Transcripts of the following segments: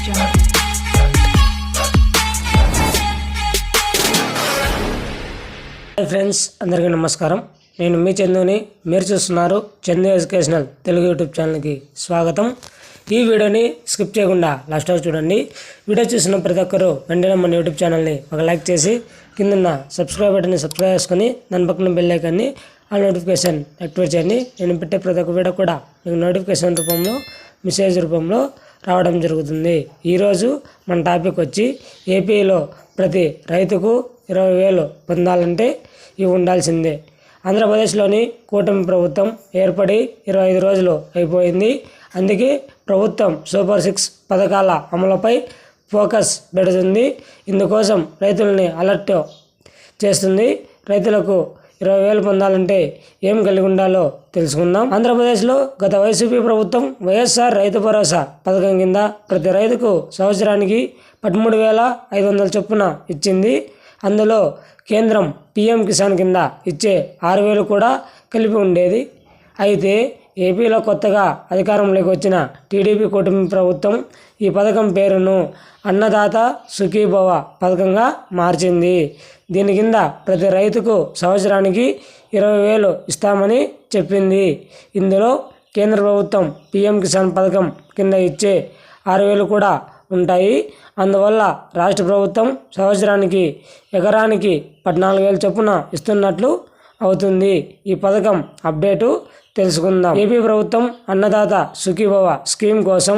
Hi friends అందరికీ నమస్కారం. నేను మీ చందుని మీరు చూస్తున్నారు చందు ఎడ్యుకేషనల్ తెలుగు యూట్యూబ్ ఛానల్కి స్వాగతం. ఈ వీడియోని స్కిప్ చేయకుండా లాస్ట్ వరకు చూడండి. వీడియో చూసిన ప్రతి ఒక్కరూ వెంటనే మన యూట్యూబ్ ఛానల్ని ఒక లైక్ చేసి కిందన్న సబ్స్క్రైబ్ బటన్ని సబ్స్క్రైబ్ చేసుకొని దాని పక్కన బెల్ ఐకాన్ని ఆ నోటిఫికేషన్ యాక్టివేట్ చేయండి. నేను పెట్టే ప్రతి ఒక్క వీడియో కూడా మీకు నోటిఫికేషన్ రూపంలో మెసేజ్ రూపంలో రావడం జరుగుతుంది. ఈరోజు మన టాపిక్ వచ్చి ఏపీలో ప్రతి రైతుకు ఇరవై వేలు పొందాలంటే ఇవి ఉండాల్సిందే. ఆంధ్రప్రదేశ్లోని కూటమి ప్రభుత్వం ఏర్పడి ఇరవై ఐదు రోజులు అయిపోయింది. అందుకే ప్రభుత్వం సూపర్ సిక్స్ పథకాల అమలుపై ఫోకస్ పెడుతుంది. ఇందుకోసం రైతుల్ని అలర్ట్ చేస్తుంది. రైతులకు ఇరవై వేలు పొందాలంటే ఏం కలిగి ఉండాలో తెలుసుకుందాం. ఆంధ్రప్రదేశ్లో గత వైసీపీ ప్రభుత్వం వైఎస్ఆర్ రైతు భరోసా పథకం కింద ప్రతి రైతుకు సంవత్సరానికి పదమూడు వేల ఐదు వందల చొప్పున ఇచ్చింది. అందులో కేంద్రం పిఎం కిసాన్ కింద ఇచ్చే ఆరు వేలు కూడా కలిపి ఉండేది. అయితే ఏపీలో కొత్తగా అధికారంలోకి వచ్చిన టీడీపీ కూటమి ప్రభుత్వం ఈ పథకం పేరును అన్నదాత సుఖీభవ పథకంగా మార్చింది. దీని కింద ప్రతి రైతుకు సంవత్సరానికి ఇరవై వేలు ఇస్తామని చెప్పింది. ఇందులో కేంద్ర ప్రభుత్వం పీఎం కిసాన్ పథకం కింద ఇచ్చే ఆరు వేలు కూడా ఉంటాయి. అందువల్ల రాష్ట్ర ప్రభుత్వం సంవత్సరానికి ఎకరానికి పద్నాలుగు వేల చొప్పున ఇస్తున్నట్లు అవుతుంది. ఈ పథకం అప్డేటు తెలుసుకుందాం. ఏపీ ప్రభుత్వం అన్నదాత సుఖీభవ స్కీమ్ కోసం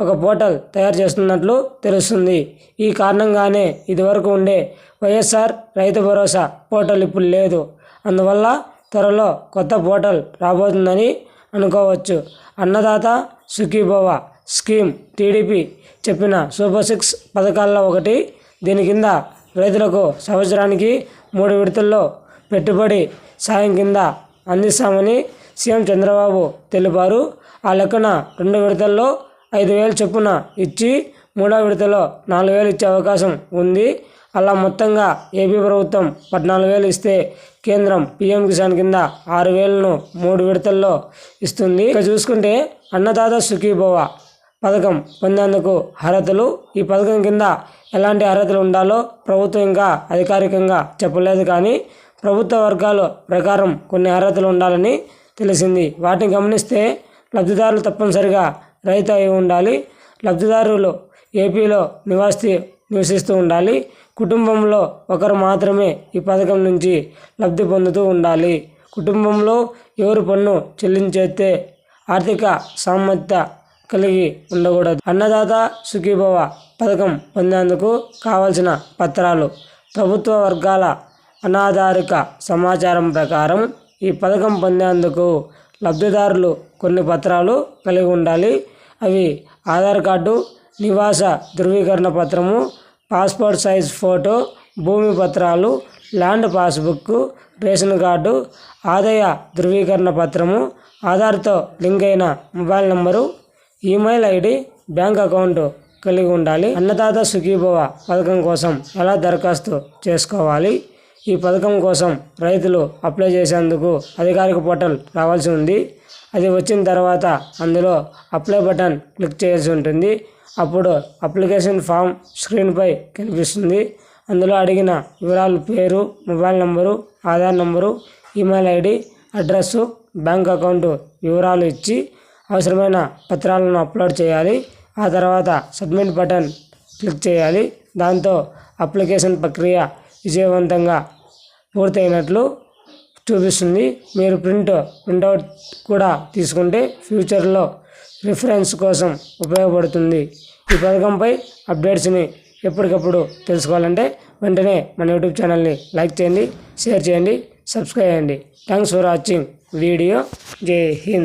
ఒక పోర్టల్ తయారు చేస్తున్నట్లు తెలుస్తుంది. ఈ కారణంగానే ఇదివరకు ఉండే వైఎస్ఆర్ రైతు భరోసా పోర్టల్ ఇప్పుడు లేదు. అందువల్ల త్వరలో కొత్త పోర్టల్ రాబోతుందని అనుకోవచ్చు. అన్నదాత సుఖీభవ స్కీమ్ టీడీపీ చెప్పిన సూపర్ సిక్స్ పథకాల్లో ఒకటి దీని కింద రైతులకు సంవత్సరానికి మూడు విడతల్లో పెట్టుబడి సాయం కింద అందిస్తామని సీఎం చంద్రబాబు తెలిపారు. ఆ లెక్కన రెండు విడతల్లో ఐదు వేలు చొప్పున ఇచ్చి మూడో విడతలో నాలుగు వేలు ఇచ్చే అవకాశం ఉంది. అలా మొత్తంగా ఏపీ ప్రభుత్వం పద్నాలుగు వేలు ఇస్తే కేంద్రం పీఎం కిసాన్ కింద ఆరు వేలను మూడు విడతల్లో ఇస్తుంది. ఇక చూసుకుంటే అన్నదాత సుఖీభవ పథకం పొందేందుకు అర్హతలు. ఈ పథకం కింద ఎలాంటి అర్హతలు ఉండాలో ప్రభుత్వం ఇంకా అధికారికంగా చెప్పలేదు కానీ ప్రభుత్వ వర్గాల ప్రకారం కొన్ని అర్హతలు ఉండాలని తెలిసింది. వాటిని గమనిస్తే లబ్ధిదారులు తప్పనిసరిగా రైతు అయి ఉండాలి. లబ్ధిదారులు ఏపీలో నివాసి నివసిస్తూ ఉండాలి. కుటుంబంలో ఒకరు మాత్రమే ఈ పథకం నుంచి లబ్ధి పొందుతూ ఉండాలి. కుటుంబంలో ఎవరు పన్ను చెల్లించేస్తే ఆర్థిక సామర్థ్య కలిగి ఉండకూడదు. అన్నదాత సుఖీభవ పథకం పొందేందుకు కావలసిన పత్రాలు ప్రభుత్వ వర్గాల అనాధారిక సమాచారం ప్రకారం ఈ పథకం పొందేందుకు లబ్ధిదారులు కొన్ని పత్రాలు కలిగి ఉండాలి. అవి ఆధార్ కార్డు నివాస ధృవీకరణ పత్రము పాస్పోర్ట్ సైజ్ ఫోటో భూమి పత్రాలు ల్యాండ్ పాస్బుక్ రేషన్ కార్డు ఆదాయ ధృవీకరణ పత్రము ఆధార్తో లింక్ అయిన mobile number email ID bank account కలిగి ఉండాలి. అన్నదాత సుఖీభవ పథకం కోసం ఎలా దరఖాస్తు చేసుకోవాలి? ఈ పథకం కోసం రైతులు అప్లై చేసేందుకు అధికారిక పోర్టల్ రావాల్సి ఉంది. అది వచ్చిన తర్వాత అందులో అప్లై బటన్ క్లిక్ చేయాల్సి ఉంటుంది. అప్పుడు అప్లికేషన్ ఫామ్ స్క్రీన్పై కనిపిస్తుంది. అందులో అడిగిన వివరాలు పేరు mobile number Aadhaar number email ID address bank account వివరాలు ఇచ్చి అవసరమైన పత్రాలను అప్లోడ్ చేయాలి. ఆ తర్వాత సబ్మిట్ బటన్ క్లిక్ చేయాలి. దాంతో అప్లికేషన్ ప్రక్రియ విజయవంతంగా పూర్తయినట్లు చూపిస్తుంది. మీరు ప్రింట్ ప్రింట్అవుట్ కూడా తీసుకుంటే ఫ్యూచర్లో రిఫరెన్స్ కోసం ఉపయోగపడుతుంది. ఈ పథకంపై అప్డేట్స్ని ఎప్పటికప్పుడు తెలుసుకోవాలంటే వెంటనే మన యూట్యూబ్ ఛానల్ని లైక్ చేయండి షేర్ చేయండి సబ్స్క్రైబ్ చేయండి. Thanks for watching video. Jai Hind.